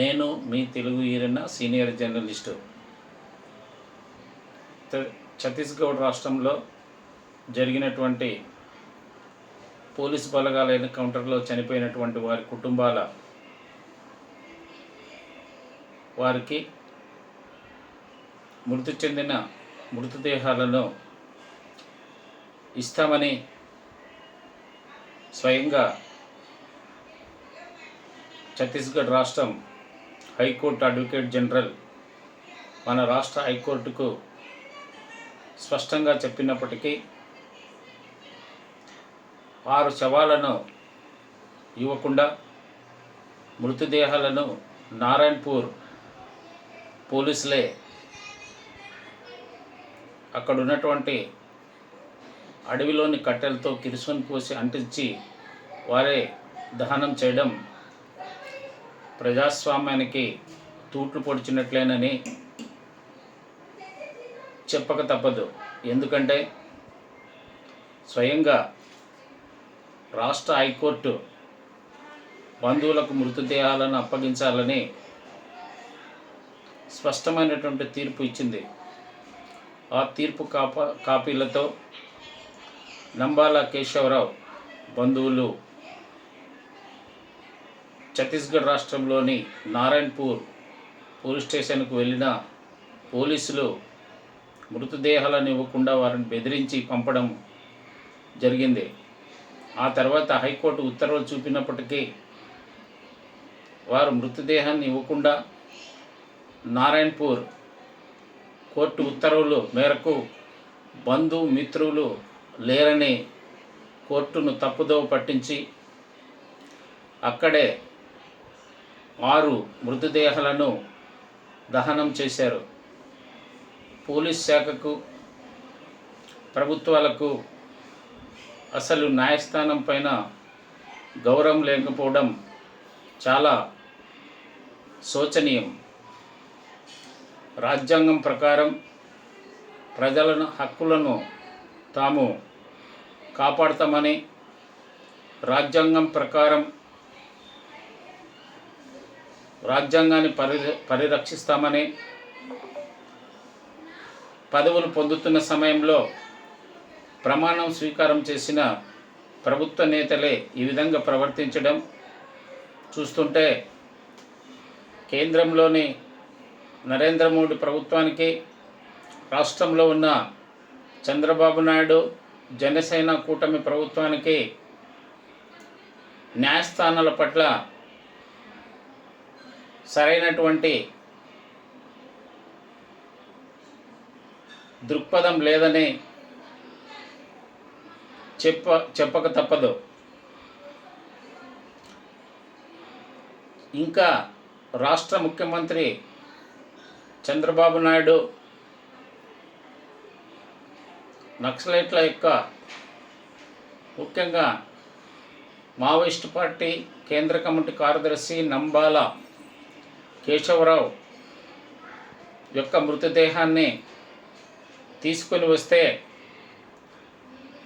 నేను మీ Telugu Eeranna senior journalist. Chhattisgarh రాష్ట్రంలో జరిగినటువంటి పోలీస్ బలగాల ఎన్కౌంటర్లో చనిపోయినటువంటి వారి కుటుంబాల వారికి మృతి చెందిన మృతదేహాలను ఇస్తామని స్వయంగా ఛత్తీస్గఢ్ రాష్ట్రం హైకోర్టు అడ్వకేట్ జనరల్ మన రాష్ట్ర హైకోర్టుకు స్పష్టంగా చెప్పినప్పటికీ ఆరు శవాలను ఇవ్వకుండా మృతదేహాలను నారాయణపూర్ పోలీసులే అక్కడ ఉన్నటువంటి అడవిలోని కట్టెలతో కిరుసుని పోసి అంటించి వారే దహనం చేయడం ప్రజాస్వామ్యానికి తూట్లు పొడిచినట్లేనని చెప్పక తప్పదు. ఎందుకంటే స్వయంగా రాష్ట్ర హైకోర్టు బంధువులకు మృతదేహాలను అప్పగించాలని స్పష్టమైనటువంటి తీర్పు ఇచ్చింది. ఆ తీర్పు కాపా కాపీలతో నంబాల కేశవరావు బంధువులు ఛత్తీస్గఢ్ రాష్ట్రంలోని నారాయణపూర్ పోలీస్ స్టేషన్కు వెళ్ళిన పోలీసులు మృతదేహాలను ఇవ్వకుండా వారిని బెదిరించి పంపడం జరిగింది. ఆ తర్వాత హైకోర్టు ఉత్తర్వులు చూపినప్పటికీ వారు మృతదేహాన్ని ఇవ్వకుండా నారాయణపూర్ కోర్టు ఉత్తర్వులు మేరకు బంధు మిత్రులు లేరని కోర్టును తప్పుదోవ పట్టించి అక్కడే ఆరు మృతదేహాలను దహనం చేశారు. పోలీస్ శాఖకు ప్రభుత్వాలకు అసలు న్యాయస్థానం పైన గౌరవం లేకపోవడం చాలా శోచనీయం. రాజ్యాంగం ప్రకారం ప్రజలను హక్కులను తాము కాపాడతామని రాజ్యాంగం ప్రకారం రాజ్యాంగాన్ని పరి పరిరక్షిస్తామని పదవులు పొందుతున్న సమయంలో ప్రమాణం స్వీకారం చేసిన ప్రభుత్వ నేతలే ఈ విధంగా ప్రవర్తించడం చూస్తుంటే కేంద్రంలోని నరేంద్ర మోడీ ప్రభుత్వానికి రాష్ట్రంలో ఉన్న చంద్రబాబు నాయుడు జనసేన కూటమి ప్రభుత్వానికి న్యాయస్థానాల పట్ల సరైనటువంటి దృక్పథం లేదని చెప్ప చెప్పక తప్పదు. ఇంకా రాష్ట్ర ముఖ్యమంత్రి చంద్రబాబు నాయుడు నక్సలైట్ల యొక్క ముఖ్యంగా మావోయిస్ట్ పార్టీ కేంద్ర కమిటీ కార్యదర్శి నంబాల కేశవరావు యొక్క మృతదేహాన్ని తీసుకొని వస్తే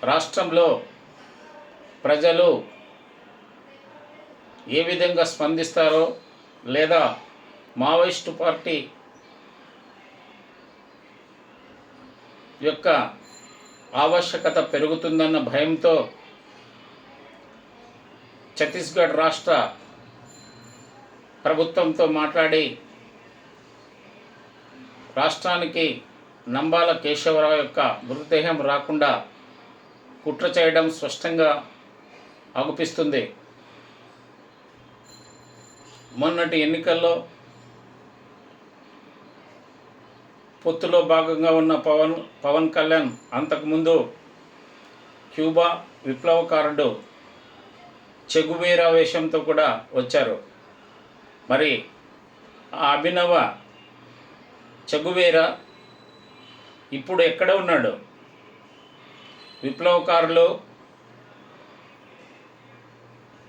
రాష్ట్రంలో ప్రజలు ఏ విధంగా స్పందిస్తారో లేదా మావోయిస్టు పార్టీ యొక్క ఆవశ్యకత పెరుగుతుందన్న భయంతో ఛత్తీస్గఢ్ రాష్ట్ర ప్రభుత్వంతో మాట్లాడి రాష్ట్రానికి నంబాల కేశవరావు యొక్క మృతదేహం రాకుండా కుట్ర చేయడం స్పష్టంగా ఆగుపిస్తుంది. మొన్నటి ఎన్నికల్లో పొత్తులో భాగంగా ఉన్న పవన్ పవన్ కళ్యాణ్ అంతకుముందు క్యూబా విప్లవకారుడు చెగువేరా వేషంతో కూడా వచ్చారు. మరి ఆ అభినవ చెగువేరా ఇప్పుడు ఎక్కడ ఉన్నాడు? విప్లవకారులు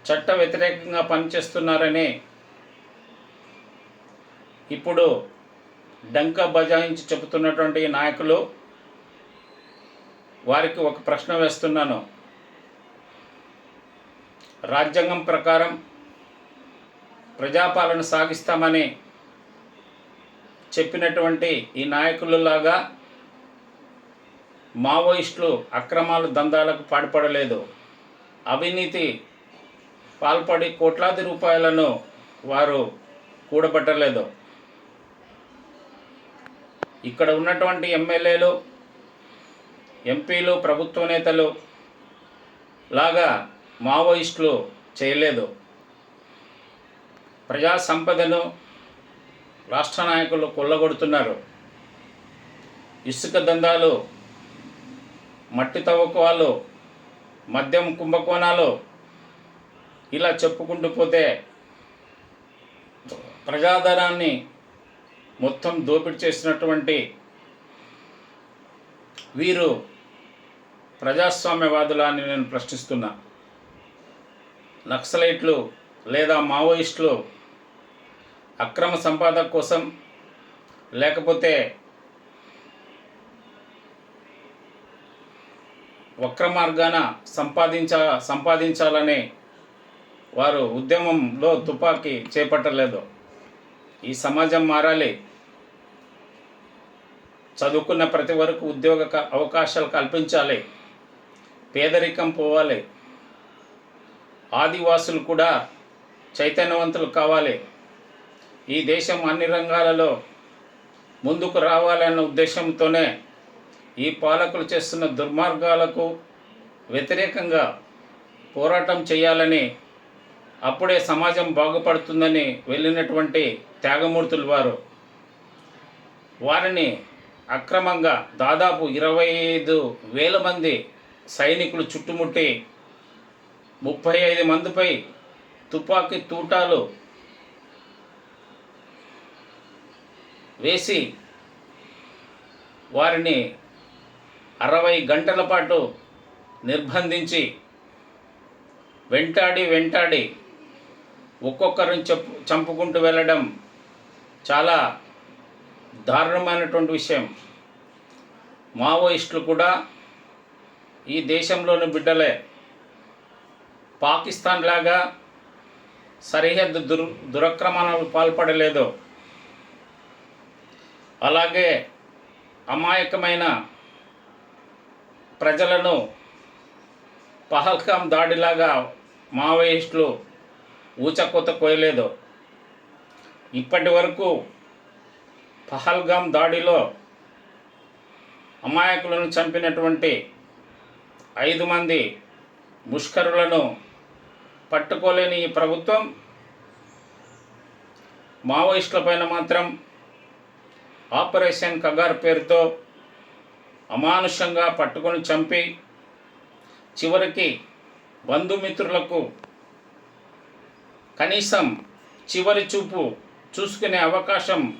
చట్ట వ్యతిరేకంగా పనిచేస్తున్నారని ఇప్పుడు డంక బజాయించి చెబుతున్నటువంటి నాయకులు వారికి ఒక ప్రశ్న వేస్తున్నాను. రాజ్యాంగం ప్రకారం ప్రజాపాలన సాగిస్తామని చెప్పినటువంటి ఈ నాయకులలాగా మావోయిస్టులు అక్రమాలు దందాలకు పాల్పడలేదు. అవినీతి పాల్పడి కోట్లాది రూపాయలను వారు కూడబట్టలేదు. ఇక్కడ ఉన్నటువంటి ఎమ్మెల్యేలు ఎంపీలు ప్రభుత్వ నేతలు లాగా మావోయిస్టులు చేయలేదు. ప్రజా సంపదను రాష్ట్ర నాయకులు కొల్లగొడుతున్నారు. ఇసుక దందాలు మట్టి తవ్వకాలు మద్యం కుంభకోణాలు ఇలా చెప్పుకుంటూ పోతే ప్రజాధనాన్ని మొత్తం దోపిడీ చేసినటువంటి వీరు ప్రజాస్వామ్యవాదులా అని నేను ప్రశ్నిస్తున్నా. నక్సలైట్లు లేదా మావోయిస్టులు అక్రమ సంపాదన కోసం లేకపోతే వక్ర మార్గాన సంపాదించ సంపాదించాలని వారు ఉద్యమంలో తుపాకీ చేపట్టలేదు. ఈ సమాజం మారాలి. చదువుకున్న ప్రతి వరకు ఉద్యోగ అవకాశాలు కల్పించాలి. పేదరికం పోవాలి. ఆదివాసులు కూడా చైతన్యవంతులు కావాలి. ఈ దేశం అన్ని రంగాలలో ముందుకు రావాలన్న ఉద్దేశంతోనే ఈ పాలకులు చేస్తున్న దుర్మార్గాలకు వ్యతిరేకంగా పోరాటం చేయాలని అప్పుడే సమాజం బాగుపడుతుందని వెళ్ళినటువంటి త్యాగమూర్తులు వారు. వారిని అక్రమంగా దాదాపు ఇరవై ఐదు వేల మంది సైనికులు చుట్టుముట్టి ముప్పై ఐదు మందిపై తుపాకీ తూటాలు వేసి వారిని అరవై గంటల పాటు నిర్బంధించి వెంటాడి వెంటాడి ఒక్కొక్కరిని చెప్పు చంపుకుంటూ వెళ్ళడం చాలా దారుణమైనటువంటి విషయం. మావోయిస్టులు కూడా ఈ దేశంలోని బిడ్డలే. పాకిస్తాన్ లాగా సరిహద్దు దుర్ దురక్రమణకు పాల్పడలేదు. అలాగే అమాయకమైన ప్రజలను పహల్గాం దాడిలాగా మావోయిస్టులు ఊచకొత కోయలేదు ఇప్పటి వరకు పహల్గాం దాడిలో అమాయకులను చంపినటువంటి ఐదు మంది ముష్కరులను పట్టుకోలేని ఈ ప్రభుత్వం మావోయిస్టుల పైన మాత్రం ఆపరేషన్ కగార్ పేరుతో అమానుషంగా పట్టుకొని చంపి చివరికి బంధుమిత్రులకు కనీసం చివరి చూపు చూసుకునే అవకాశం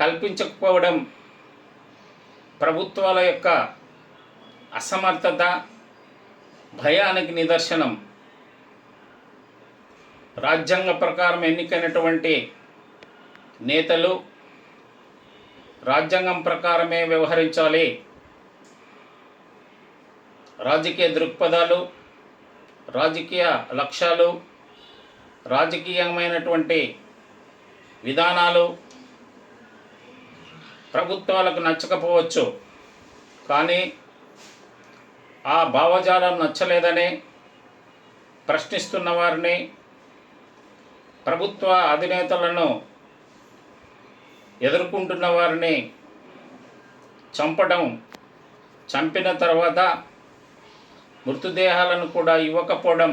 కల్పించకపోవడం ప్రభుత్వాల యొక్క అసమర్థత భయానికి నిదర్శనం. రాజ్యాంగ ప్రకారం ఎన్నికైనటువంటి నేతలు రాజ్యాంగం ప్రకారమే వ్యవహరించాలి. రాజకీయ దృక్పథాలు రాజకీయ లక్ష్యాలు రాజకీయమైనటువంటి విధానాలు ప్రభుత్వాలకు నచ్చకపోవచ్చు. కానీ ఆ భావజాలం నచ్చలేదని ప్రశ్నిస్తున్న వారిని ప్రభుత్వ అధినేతలను ఎదుర్కొంటున్న వారిని చంపడం చంపిన తర్వాత మృతదేహాలను కూడా ఇవ్వకపోవడం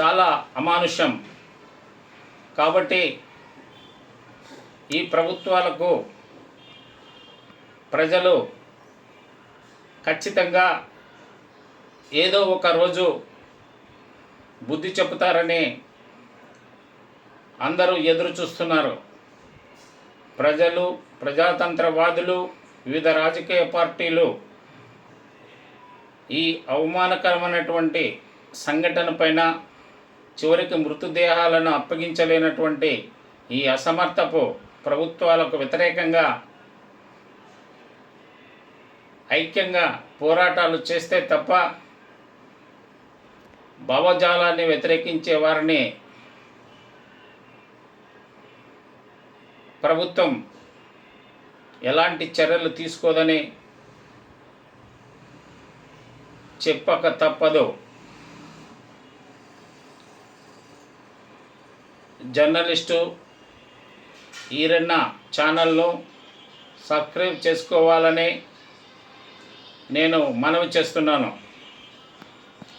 చాలా అమానుష్యం కాబట్టి ఈ ప్రభుత్వాలకు ప్రజలు ఖచ్చితంగా ఏదో ఒక రోజు బుద్ధి చెబుతారని అందరూ ఎదురు చూస్తున్నారు. ప్రజలు ప్రజాతంత్రవాదులు వివిధ రాజకీయ పార్టీలు ఈ అవమానకరమైనటువంటి సంఘటన పైన చివరికి మృతదేహాలను అప్పగించలేనటువంటి ఈ అసమర్థపు ప్రభుత్వాలకు వ్యతిరేకంగా ఐక్యంగా పోరాటాలు చేస్తే తప్ప భావజాలాన్ని వ్యతిరేకించే వారిని ప్రభుత్వం ఎలాంటి చర్యలు తీసుకోదని చెప్పక తప్పదు. జర్నలిస్టు ఈరన్న ఛానల్ను సబ్స్క్రైబ్ చేసుకోవాలని నేను మనవి చేస్తున్నాను.